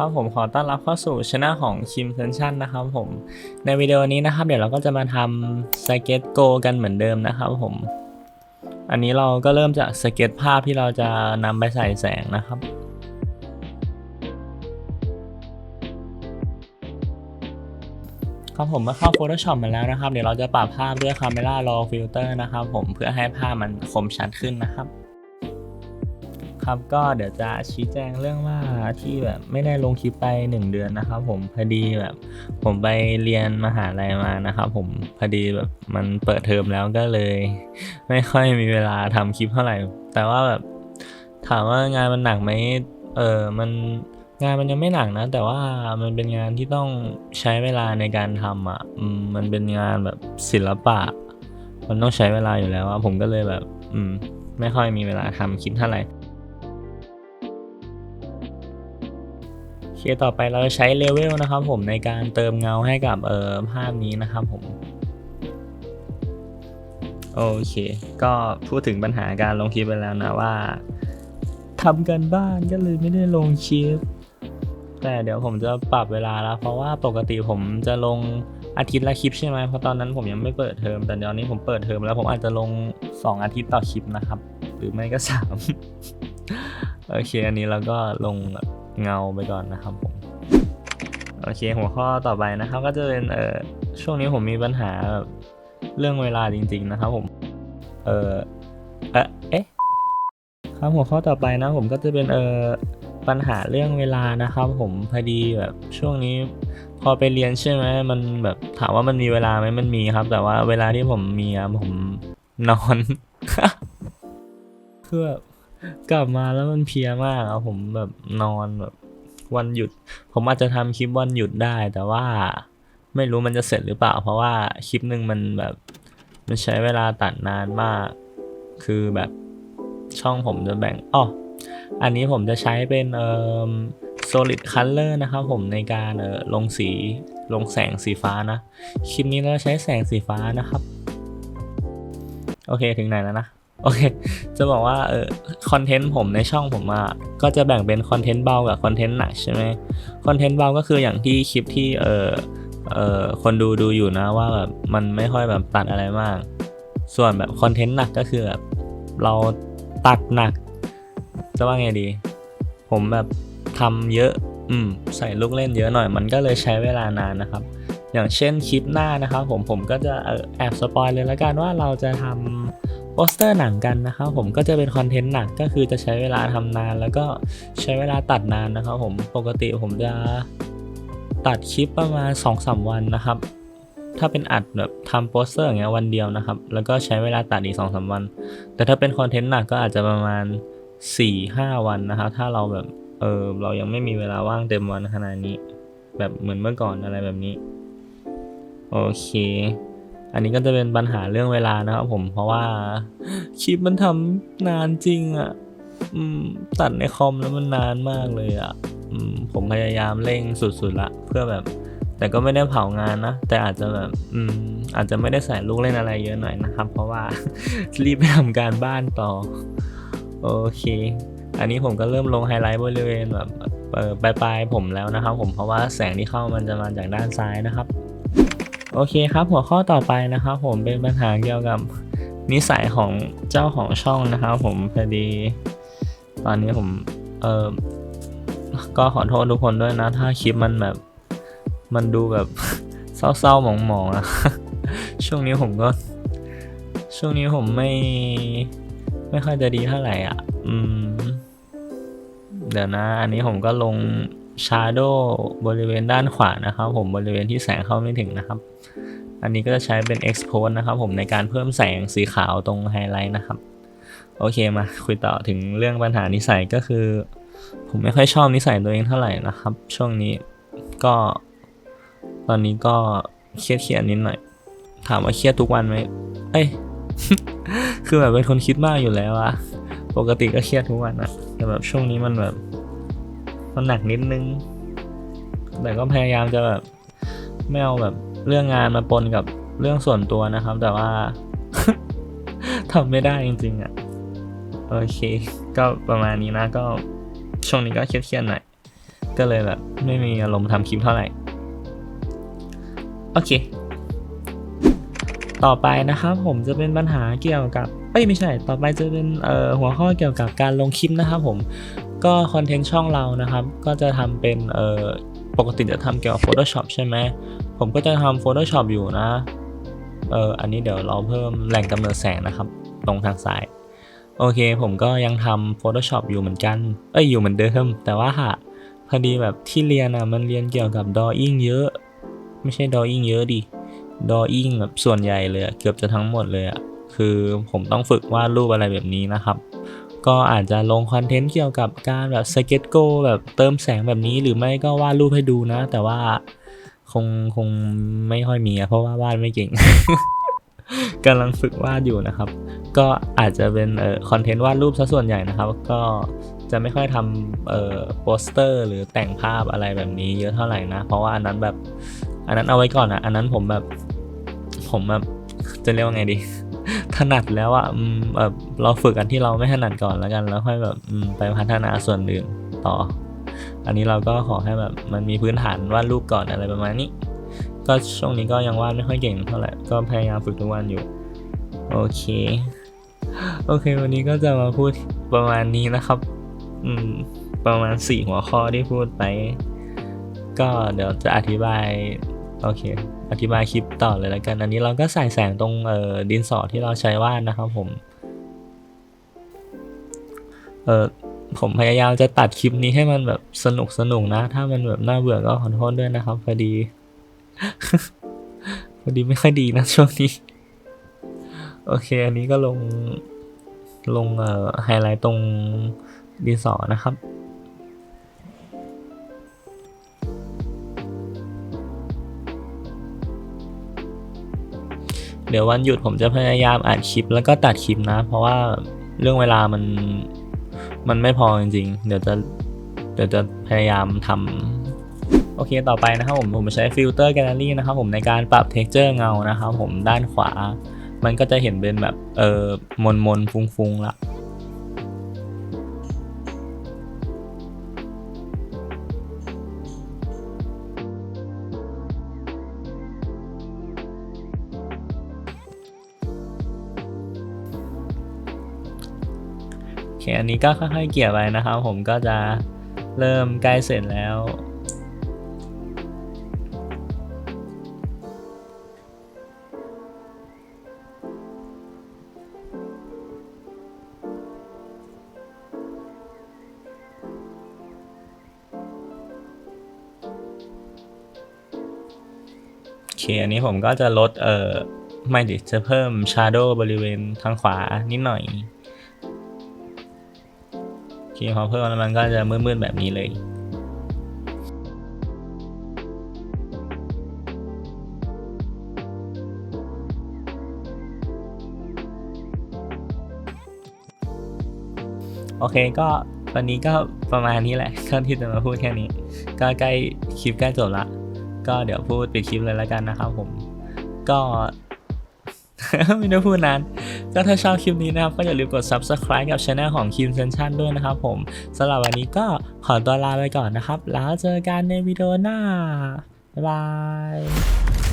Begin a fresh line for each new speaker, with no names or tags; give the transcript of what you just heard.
ครับผมขอต้อนรับเข้าสู่ช anel ของคิมเซนชั่นนะครับผมในวิดีโอนี้นะครับ เดี๋ยวเราก็จะมาทำสเก็ตโกกันเหมือนเดิมนะครับผม อันนี้เราก็เริ่มจากสเก็ตภาพที่เราจะนำไปใส่แสงนะครับครับผมเมื่อเข้า Photoshop มาแล้วนะครับ เดี๋ยวเราจะปรับภาพด้วย Camera Raw Filter นะครับผมเพื่อให้ภาพมันคมชัดขึ้นนะครับ ครับก็เดี๋ยวจะชี้แจงเรื่องว่าที่แบบไม่ได้ลงคลิปไป 1 เดือนนะครับผมพอดีแบบผมไปเรียนมหาลัยมานะครับผมพอดีแบบมันเปิดเทอมแล้วก็เลย ไม่ค่อยมีเวลาทำคลิปเท่าไหร่ แต่ว่าแบบถามว่างานมันหนักไหมเออมันงานมันยังไม่หนักนะ แต่ว่ามันเป็นงานที่ต้องใช้เวลาในการทำอะมมันเป็นงานแบบศิลปะ มันต้องใช้เวลาอยู่แล้วอะผมก็เลยแบบ อืม ไม่ค่อยมีเวลาทำคลิปเท่าไหร่ เคต่อไปเราจะใช้เลเวลนะครับผมในการเติมเงาให้กับเอ่อภาพนี้นะครับผมโอเค ก็พูดถึงปัญหาการลงคลิปไปแล้วนะว่าทำกันบ้านก็เลยไม่ได้ลงคลิป แต่เดี๋ยวผมจะปรับเวลาแล้ว เพราะว่าปกติผมจะลงอาทิตย์ละคลิปใช่ไหมเพราะตอนนั้นผมยังไม่เปิดเทอม แต่เดี๋ยวนี้ผมเปิดเทอมแล้วผมอาจจะลง 2 อาทิตย์ต่อคลิปนะครับ หรือไม่ก็ 3 โอเค อันนี้เราก็ลง เงาไปก่อนนะครับผมโอเคหัวข้อต่อไปนะครับก็จะเป็นเออช่วงนี้ผมมีปัญหาแบบเรื่องเวลาจริง ๆ นะครับผมเออเอะเอ๊ะครับหัวข้อต่อไปนะผมก็จะเป็นเออปัญหาเรื่องเวลานะครับ ผมพอดีแบบช่วงนี้พอไปเรียนใช่ไหมมันแบบถามว่ามันมีเวลาไหมมันมีครับ แต่ว่าเวลาที่ผมมีอะผมนอนคือแบบ กลับมาแล้วมันเพลียมากอะผมแบบนอนแบบวันหยุด ผมอาจจะทำคลิปวันหยุดได้ แต่ว่าไม่รู้มันจะเสร็จหรือเปล่า เพราะว่าคลิปหนึ่งมันแบบมันใช้เวลาตัดนานมาก คือแบบช่องผมจะแบ่งอ๋ออันนี้ผมจะใช้เป็นเอ่อ solid color นะครับผมในการเอ่อลงสีลงแสงสีฟ้านะ คลิปนี้เราใช้แสงสีฟ้านะครับ โอเคถึงไหนแล้วนะ โอเค จะบอกว่าเออคอนเทนต์ผมในช่องผมอะก็จะแบ่งเป็นคอนเทนต์เบากับคอนเทนต์หนักใช่ไหมคอนเทนต์เบาก็คืออย่างที่คลิปที่เออเออคนดูดูอยู่นะว่าแบบมันไม่ค่อยแบบตัดอะไรมาก ส่วนแบบคอนเทนต์หนักก็คือแบบเราตัดหนัก จะว่าไงดี ผมแบบทำเยอะ อืม ใส่ลูกเล่นเยอะหน่อย มันก็เลยใช้เวลานานนะครับ อย่างเช่นคลิปหน้านะครับผมผมก็จะแอบสปอยเลยแล้วกันว่าเราจะทำ ปสเตอร์หนังกันนะครับผมก็จะเป็นคอนเทนต์หนักก็คือจะใช้เวลาทำนาน แล้วก็ใช้เวลาตัดนานนะครับผมปกติผมจะตัดคลิปประมาณ2อสวันนะครับ ถ้าเป็นอัดแบบทำโปสเตอร์อย่างเงี้ยวันเดียวนะครับ แล้วก็ใช้เวลาตัดอีก2อสวัน แต่ถ้าเป็นคอนเทนต์หนักก็อาจจะประมาณ 4-5 วันนะครับถ้าเราแบบเออเรายังไม่มีเวลาว่างเต็มวันขนาดนี้ แบบเหมือนเมื่อก่อนอะไรแบบนี้ โอเค อันนี้ก็จะเป็นปัญหาเรื่องเวลานะครับผมเพราะว่าคลิปมันทำนานจริงอะ่ะตัดในคอมแล้วมันนานมากเลยอะ่ะผมพยายามเร่งสุดๆละเพื่อแบบ แต่ก็ไม่ได้เผางานนะ แต่อาจจะแบบอืมอาจจะไม่ได้ใส่ลูกเล่นอะไรเยอะหน่อยนะครับ เพราะว่ารีบไปทำการบ้านต่อ โอเค อันนี้ผมก็เริ่มลงไฮไลท์บริเวณแบบเออปลายๆผมแล้วนะครับ ผมเพราะว่าแสงที่เข้ามันจะมาจากด้านซ้ายนะครับ โอเคครับ หัวข้อต่อไปนะครับ ผมเป็นปัญหาเกี่ยวกับนิสัยของเจ้าของช่องนะครับ ผมพอดี ตอนนี้ผมเออก็ขอโทษทุกคนด้วยนะ ถ้าคลิปมันแบบ มันดูแบบเศร้าๆหมองๆอะช่วงนี้ผมก็ ช่วงนี้ผมไม่ ไม่ค่อยจะดีเท่าไหร่อะ อืม เดี๋ยวนะ อันนี้ผมก็ลง Shadow บริเวณด้านขวานะครับผมบริเวณที่แสงเข้าไม่ถึงนะครับ อันนี้ก็จะใช้เป็น Expose นะครับผมในการเพิ่มแสงสีขาวตรงไฮไลท์นะครับ โอเคมาคุยต่อถึงเรื่องปัญหานิสัยก็คือ ผมไม่ค่อยชอบนิสัยตัวเองเท่าไหร่นะครับ ช่วงนี้ก็ ตอนนี้ก็เครียดเครียดๆนิดหน่อย ถามว่าเครียดทุกวันไหมเอ้ยคือแบบเป็นคนคิดมากอยู่แล้วอะปกติก็เครียดทุกวันอะแต่แบบช่วงนี้มันแบบ มันหนักนิดนึง แต่ก็พยายามจะแบบไม่เอาแบบเรื่องงานมาปนกับเรื่องส่วนตัวนะครับ แต่ว่าทำไม่ได้จริงๆอะโอเค ก็ประมาณนี้นะ ก็ช่วงนี้ก็เครียดๆหน่อย ก็เลยแบบ ไม่มีอารมณ์ทำคลิปเท่าไหร่ โอเค ต่อไปนะครับผมจะเป็นปัญหาเกี่ยวกับเอ้ยไม่ใช่ ต่อไปจะเป็นเอ่อหัวข้อเกี่ยวกับการลงคลิปนะครับผมก็คอนเทนต์ช่องเรานะครับ ก็จะทำเป็นเอ่อปกติจะทำเกี่ยวกับ Photoshop ใช่ไหมผมก็จะทำ Photoshop อยู่นะเอออันนี้เดี๋ยวเราเพิ่มแหล่งกำเนิดแสงนะครับ ตรงทางซ้ายโอเค ผมก็ยังทำ Photoshop อยู่เหมือนกัน เอ้ย อยู่เหมือนเดิม แต่ว่าพอดีแบบที่เรียนอะ มันเรียนเกี่ยวกับ drawing เยอะ ไม่ใช่ drawing เยอะดิ drawing แบบส่วนใหญ่เลยเกือบจะทั้งหมดเลยอะคือผมต้องฝึกวาดรูปอะไรแบบนี้นะครับ ก็อาจจะลงคอนเทนต์เกี่ยวกับการแบบสเก็ตโกแบบเติมแสงแบบนี้หรือไม่ก็วาดรูปให้ดูนะ แต่ว่าคงคงไม่ค่อยมีอะเพราะว่าวาดไม่เก่งกำลังฝึกวาดอยู่นะครับ ก็อาจจะเป็นเอ่อคอนเทนต์วาดรูปซะส่วนใหญ่นะครับ ก็จะไม่ค่อยทำเอ่อโปสเตอร์หรือแต่งภาพอะไรแบบนี้เยอะเท่าไหร่นะ เพราะว่าอันนั้นแบบ อันนั้นเอาไว้ก่อนอะอันนั้นผมแบบ ผมแบบจะเรียกว่าไงดี ถนัดแล้วอะแบบเราฝึกอันที่เราไม่ถนัดก่อนแล้วกัน แล้วค่อยแบบไปพัฒนาส่วนอื่นต่อ อันนี้เราก็ขอให้แบบมันมีพื้นฐานวาดรูปก่อนอะไรประมาณนี้ ก็ช่วงนี้ก็ยังวาดไม่ค่อยเก่งเท่าไหร่ก็พยายามฝึกทุกวันอยู่ โอเค โอเค วันนี้ก็จะมาพูดประมาณนี้นะครับ อืมประมาณสี่หัวข้อที่พูดไป ก็เดี๋ยวจะอธิบาย โอเค อธิบายคลิปต่อเลยแล้วกัน อันนี้เราก็ใส่แสงตรงเอ่อดินสอที่เราใช้วาดนะครับผม เออผมพยายามจะตัดคลิปนี้ให้มันแบบสนุกสนุกนะ ถ้ามันแบบน่าเบื่อก็ขอโทษด้วยนะครับพอดี พอดีไม่ค่อยดีนะช่วงนี้ โอเค อันนี้ก็ลงลงเอ่อไฮไลท์ตรงดินสอนะครับ เดี๋ยววันหยุดผมจะพยายามอัดคลิปแล้วก็ตัดคลิปนะ เพราะว่าเรื่องเวลามันมันไม่พอจริงๆ เดี๋ยวจะเดี๋ยวจะพยายามทำโอเคต่อไปนะครับผมผมใช้ฟิลเตอร์แกลเลอรี่นะครับผมในการปรับเท็กเจอร์เงานะครับผมด้านขวา มันก็จะเห็นเป็นแบบเออมนมนฟุ้งๆละ อันนี้ก็ค่อยๆเกี่ยวไปนะครับผมก็จะเริ่มใกล้เสร็จแล้วโอเคอันนี้ผมก็จะลดเอ่อไม่ดิจะเพิ่ม shadow บริเวณทางขวานิดหน่อย เคพอเพิ่มแล้วมันก็จะมืดๆแบบนี้เลยโอเคก็วันนี้ก็ประมาณนี้แหละก็ที่จะมาพูดแค่นี้ ก็ใกล้คลิปใกล้จบละ ก็เดี๋ยวพูดปิดคลิปเลยแล้วกันนะครับผม ก็ ไม่ได้พูดนานก็ถ้าชอบคลิปนี้นะครับ ก็อย่าลืมกด subscribe กับช anel ของ Kim Sensation ด้วยนะครับผมสำหรับวันนี้ก็ขอตัวลาไปก่อนนะครับ แล้วเจอกันในวิดีโอหน้า บ๊ายบาย